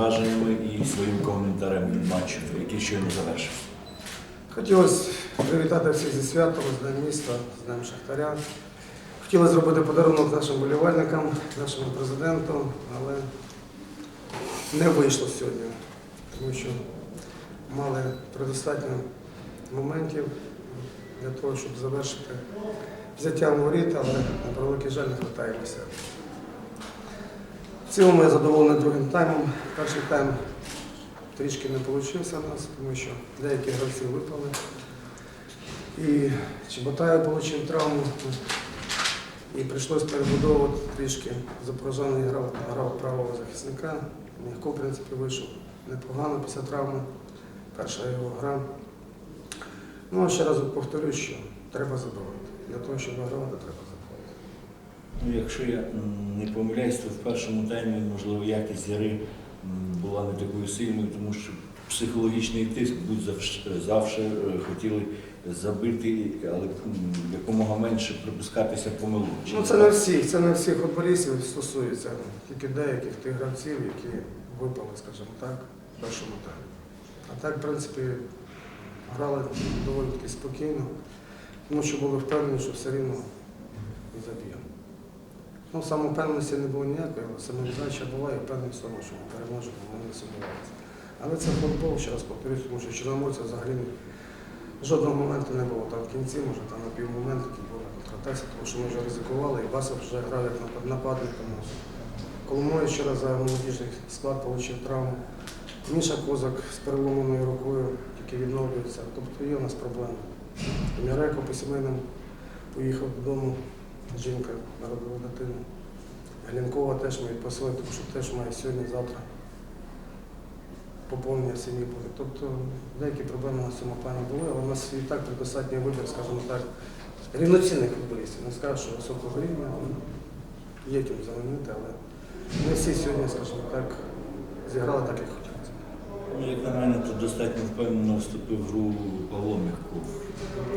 враженнями і своїм коментарем від матчу, який щойно завершився. Хотілося привітати всіх зі святом, з Днем міста, з Днем Шахтаря. Хотіли зробити подарунок нашим болівальникам, нашому президенту, але не вийшло сьогодні, тому що мали предостатньо моментів для того, щоб завершити взяття воріт, але на превеликий жаль не хватаємося. Цілому я задоволений другим таймом. Перший тайм трішки не вийшов у нас, тому що деякі гравці випали. І Чеботаєв отримав травму. І прийшлось перебудовувати трішки. Запорожаний грав, грав правого захисника. Мягко, в принципі, вийшов непогано після травми. Перша його гра. Ну, ще раз повторюю, що треба забивати. Для того, щоб вигравати, треба. Ну, якщо я не помиляюсь, то в першому таймі, можливо, якість гри була не такою сильною, тому що психологічний тиск будь завжди, завжди е, хотіли забити, але якомога менше припускатися помилок. Ну, це не всіх, це не всіх футболістів стосується, тільки деяких тих гравців, які випали, скажімо так, в першому таймі. А так, в принципі, грали доволі таки спокійно, тому що були впевнені, що все рівно заб'ємо. Ну, самовпевненості не було ніякої, але самовіддача була і впевненість в тому, що ми переможемо, ми не сумнівалися. Але це футбол, ще раз повторюсь, тому що Чорноморця взагалі жодного моменту не було. Там в кінці, може, там на півмоменту який був на контратаці, тому що ми вже ризикували, і Басов вже грав як нападник. Тому Коломой ще раз за молодіжний склад отримав травму. Міша Козак з переломаною рукою тільки відновлюється. Тобто є у нас проблеми. Міреко по сімейним поїхав додому, жінка народила дитину. Глінкова теж ми відпасили, тому що теж має сьогодні-завтра поповнення сім'ї буде. Тобто деякі проблеми на цьому плані були, але у нас і так предостатній вибір, скажімо так, рівноцінних футболістів. Не скажу, що високого рівня, є ким замінити, але не всі сьогодні, скажімо так, зіграли так, як хотілося. Ну, як на мене, то достатньо впевнено вступив в гру Павло Мягков.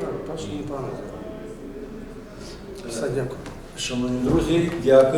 Так, перший непогано зіграв. Все, дякую. Шановні друзі, дякую.